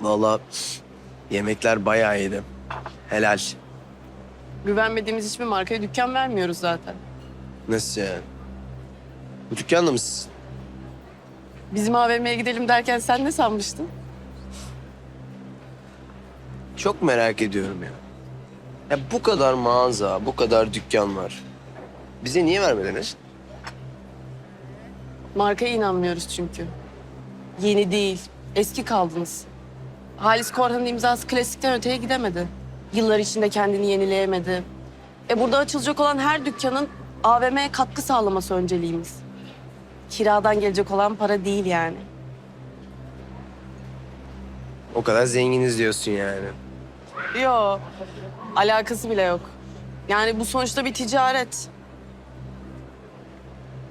Vallahi yemekler bayağı iyiydi. Helal. Güvenmediğimiz hiçbir markaya dükkan vermiyoruz zaten. Nasıl yani? Bu dükkanda mısın? Bizim AVM'ye gidelim derken sen ne sanmıştın? Çok merak ediyorum ya. Ya bu kadar mağaza, bu kadar dükkan var. Bize niye vermediniz? Markaya inanmıyoruz çünkü. Yeni değil, eski kaldınız. Halis Korhan'ın imzası klasikten öteye gidemedi. Yıllar içinde kendini yenileyemedi. E burada açılacak olan her dükkanın AVM'ye katkı sağlaması önceliğimiz. Kiradan gelecek olan para değil yani. O kadar zenginiz diyorsun yani. Yo, alakası bile yok. Yani bu sonuçta bir ticaret.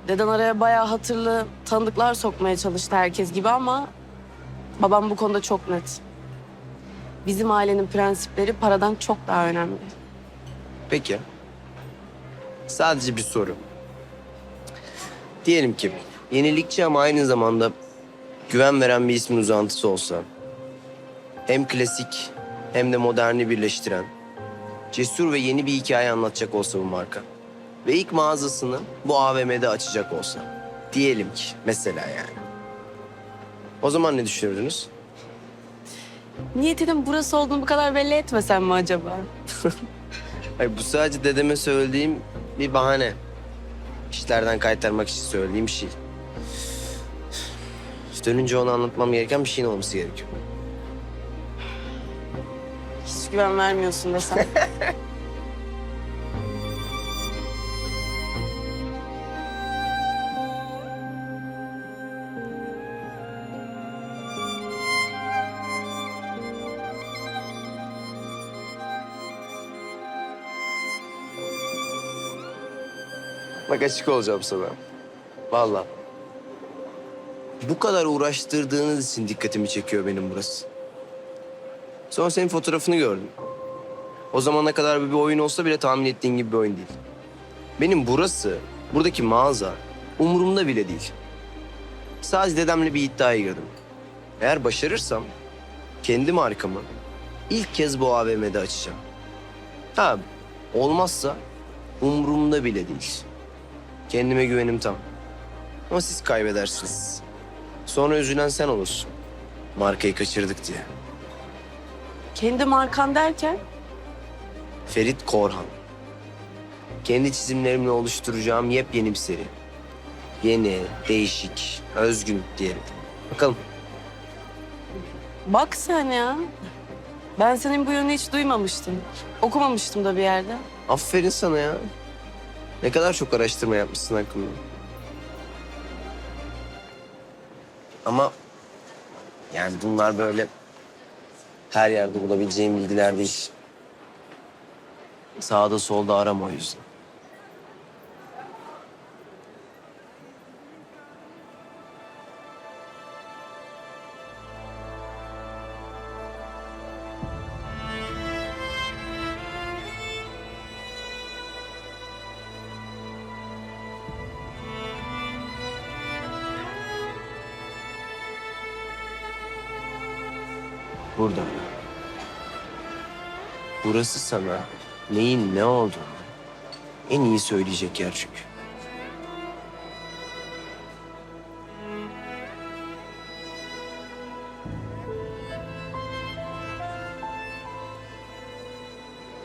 Deden araya bayağı hatırlı tanıdıklar sokmaya çalıştı herkes gibi ama... ...babam bu konuda çok net. Bizim ailenin prensipleri paradan çok daha önemli. Peki. Sadece bir soru. Diyelim ki yenilikçi ama aynı zamanda güven veren bir ismin uzantısı olsa. Hem klasik hem de moderni birleştiren. Cesur ve yeni bir hikaye anlatacak olsa bu marka. Ve ilk mağazasını bu AVM'de açacak olsa. Diyelim ki mesela yani. O zaman ne düşünürdünüz? Niyetinin burası olduğunu bu kadar belli etmesen mi acaba? Hayır, bu sadece dedeme söylediğim bir bahane. İşlerden kaytarmak için söylediğim şey. Dönünce ona anlatmam gereken bir şeyin olması gerekiyor. Hiç güven vermiyorsun desem. Bak açık olacağım sana. Vallahi. Bu kadar uğraştırdığınız için dikkatimi çekiyor benim burası. Sonra senin fotoğrafını gördüm. O zamana kadar bir oyun olsa bile tahmin ettiğin gibi bir oyun değil. Benim burası, buradaki mağaza umurumda bile değil. Sadece dedemle bir iddiaya girdim. Eğer başarırsam kendi markamı ilk kez bu AVM'de açacağım. Ha olmazsa umurumda bile değil. Kendime güvenim tam. Ama siz kaybedersiniz. Sonra üzülen sen olursun. Markayı kaçırdık diye. Kendi markan derken Ferit Korhan. Kendi çizimlerimle oluşturacağım yepyeni bir seri. Yeni, değişik, özgün diyelim. Bakalım. bak sen ya. Ben senin bu yönünü hiç duymamıştım. Okumamıştım da bir yerde. Aferin sana ya. Ne kadar çok araştırma yapmışsın hakkında. Ama yani bunlar böyle her yerde bulabileceğim bilgiler değil. Sağda solda arama o yüzden. Burada. Burası sana neyin ne olduğunu en iyi söyleyecek yer çünkü.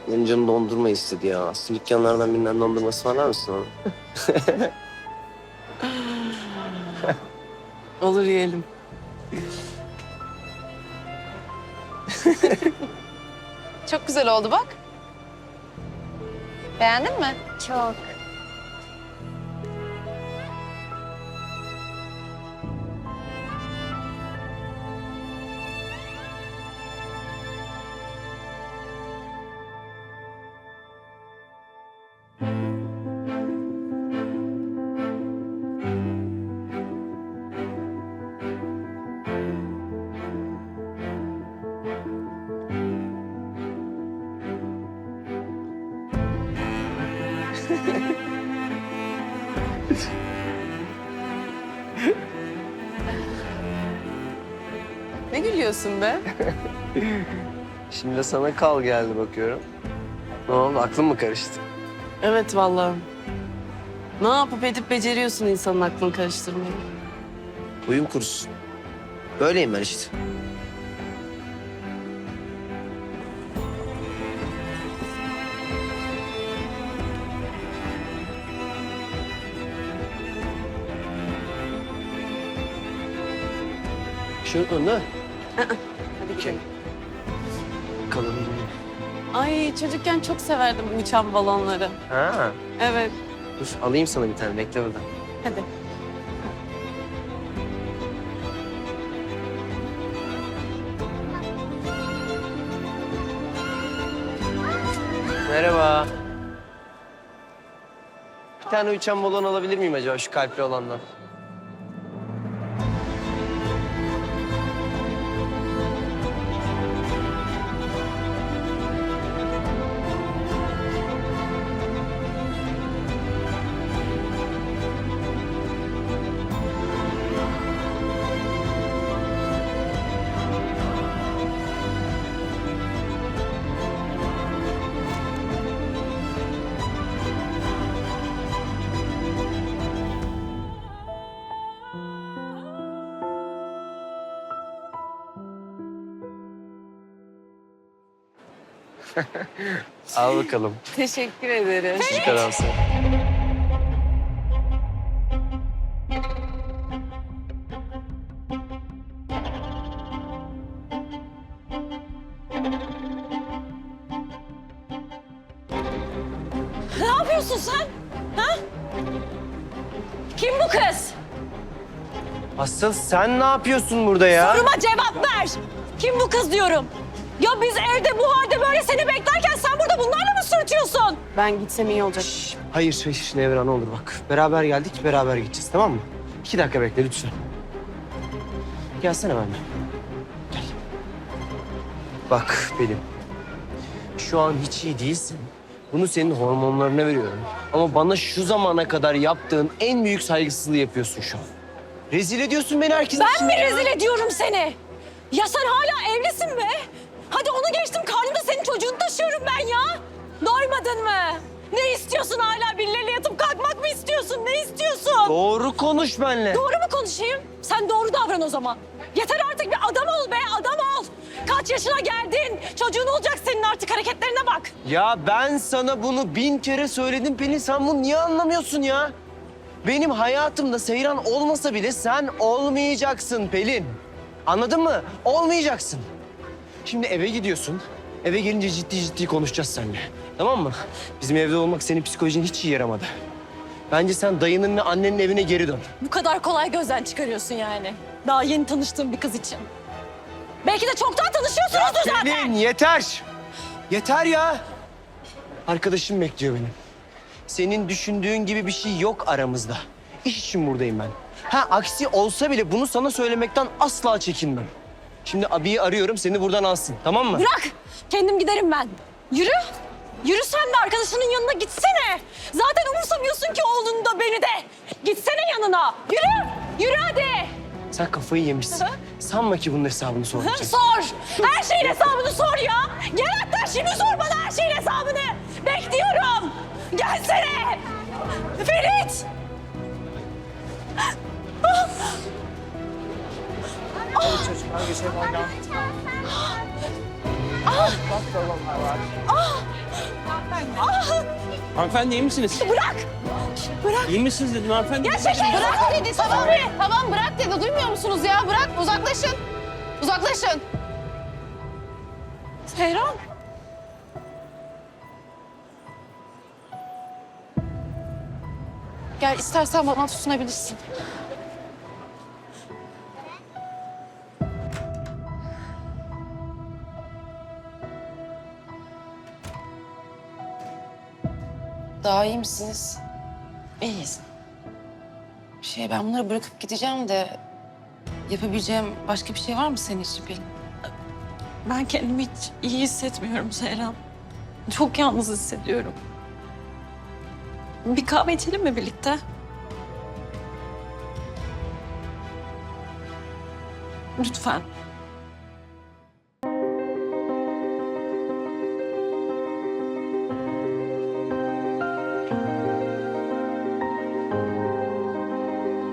Benim canım dondurma istedi ya. Aslında dükkanlardan birinden dondurma ısmarlar mısın ona? Olur yiyelim. Çok güzel oldu bak. Beğendin mi? Çok. Ne gülüyorsun be? Şimdi de sana kal geldi bakıyorum. Ne oldu aklın mı karıştı? Evet vallahi. Ne yapıp edip beceriyorsun insanın aklını karıştırmayı. Uyum kurusun. Böyleyim ben işte. Şunun önüne. Hadi gidelim. Kalın. Ay çocukken çok severdim uçan balonları. Ha. Evet. Dur alayım sana bir tane bekle burada. Hadi. Merhaba. Bir tane uçan balon alabilir miyim acaba şu kalpli olandan? Al bakalım. Teşekkür ederim. Küçük adam sen. Ne yapıyorsun sen? Ha? Kim bu kız? Asıl sen ne yapıyorsun burada ya? Soruma cevap ver. Kim bu kız diyorum. Ya biz evde bu halde böyle seni beklerken sen burada bunlarla mı sürtüyorsun? Ben gitsem iyi olacak. Hayır, hayır Nevra ne olur bak. Beraber geldik, beraber gideceğiz tamam mı? İki dakika bekle lütfen. Gelsene benimle. Gel. Bak Pelin. Şu an hiç iyi değilsin. Bunu senin hormonlarına veriyorum. Ama bana şu zamana kadar yaptığın en büyük saygısızlığı yapıyorsun şu an. Rezil ediyorsun beni herkes Ben mi rezil ediyorum seni? Ya sen hala evlisin be. Hadi onu geçtim karnımda senin çocuğunu taşıyorum ben ya. Doymadın mı? Ne istiyorsun hala birileriyle yatıp kalkmak mı istiyorsun? Ne istiyorsun? Doğru konuş benimle. Doğru mu konuşayım? Sen doğru davran o zaman. Yeter artık bir adam ol be, adam ol. Kaç yaşına geldin? Çocuğun olacak senin artık hareketlerine bak. Ya ben sana bunu bin kere söyledim Pelin. Sen bunu niye anlamıyorsun ya? Benim hayatımda Seyran olmasa bile sen olmayacaksın Pelin. Anladın mı? Olmayacaksın. Şimdi eve gidiyorsun. Eve gelince ciddi ciddi konuşacağız seninle. Tamam mı? Bizim evde olmak senin psikolojin hiç iyi yaramadı. Bence sen dayının ve annenin evine geri dön. Bu kadar kolay gözden çıkarıyorsun yani. Daha yeni tanıştığım bir kız için. Belki de çoktan tanışıyorsunuzdur zaten. Pelin yeter. Yeter ya. Arkadaşım bekliyor beni. Senin düşündüğün gibi bir şey yok aramızda. İş için buradayım ben. Ha aksi olsa bile bunu sana söylemekten asla çekinmem. Şimdi abiyi arıyorum seni buradan alsın tamam mı? Bırak. Kendim giderim ben. Yürü. Yürü sen de arkadaşının yanına gitsene. Zaten umursamıyorsun ki oğlunu da beni de. Gitsene yanına. Yürü. Yürü hadi. Sen kafayı yemişsin. Sanma ki bunun hesabını soracağım. Sor. Her şeyin hesabını sor ya. Gel hatta şimdi sor bana her şeyin hesabını. Bekliyorum. Gelsene. Ferit. Hanımefendi iyi misiniz? Bırak. Bırak. İyi misiniz dedim hanımefendi. Gerçekten bırak dedi. Tamam, tamam bırak dedi. Duymuyor musunuz ya? Bırak, uzaklaşın. Uzaklaşın. Seyran. Gel istersen bana tutunabilirsin. Daha iyi misiniz? İyiyiz. Şey ben bunları bırakıp gideceğim de yapabileceğim başka bir şey var mı senin için Pelin? Ben kendimi hiç iyi hissetmiyorum Seyran. Çok yalnız hissediyorum. Bir kahve içelim mi birlikte? Lütfen.